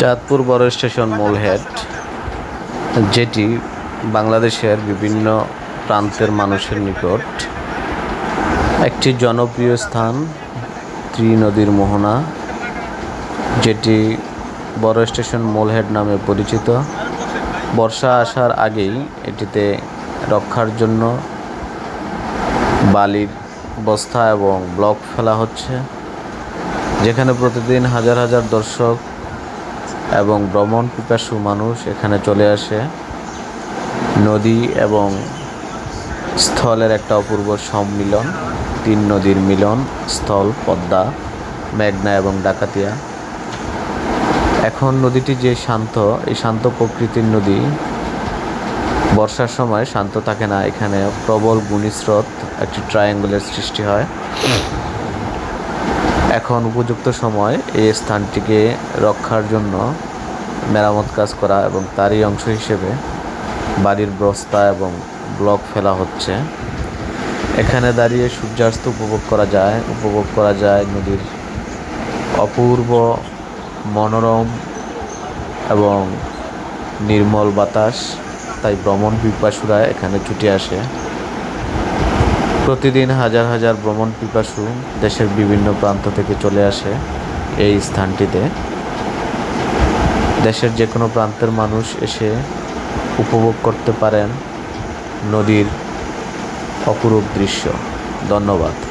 চাঁদপুর বড় স্টেশন মূলহেড, যেটি বাংলাদেশের বিভিন্ন প্রান্তের মানুষের নিকট একটি জনপ্রিয় স্থান ত্রি নদীর মোহনা, যেটি বড় স্টেশন মূলহেড নামে পরিচিত। বর্ষা আসার আগেই এটিতে রক্ষার জন্য বালির বস্তা এবং ব্লক ফেলা হচ্ছে, যেখানে প্রতিদিন হাজার হাজার দর্শক এবং ভ্রমণ পিপাসু মানুষ এখানে চলে আসে। নদী এবং স্থলের একটা অপূর্ব সম্মিলন, তিন নদীর মিলন, স্থল, পদ্মা, মেঘনা এবং ডাকাতিয়া। এখন নদীটি যে শান্ত, এই শান্ত প্রকৃতির নদী, বর্ষার সময় শান্ত থাকে না, এখানে প্রবল ঘূর্ণিস্রোত একটি ট্রায়াঙ্গলের সৃষ্টি হয়। এখন উপযুক্ত সময় এই স্থানটিকে রক্ষার জন্য মেরামত কাজ করা এবং তারই অংশ হিসেবে বাড়ির বস্তা এবং ব্লক ফেলা হচ্ছে। এখানে দাঁড়িয়ে সূর্যাস্ত উপভোগ করা যায়। উপভোগ করা যায় নদীর অপূর্ব মনোরম এবং নির্মল বাতাস। তাই ভ্রমণ পিপাসুরা এখানে ছুটে আসে। প্রতিদিন হাজার হাজার ভ্রমণ পিপাসু দেশের বিভিন্ন প্রান্ত থেকে চলে আসে এই স্থানটিতে। দেশের যে কোনো প্রান্তের মানুষ এসে উপভোগ করতে পারেন নদীর অপরূপ দৃশ্য। ধন্যবাদ।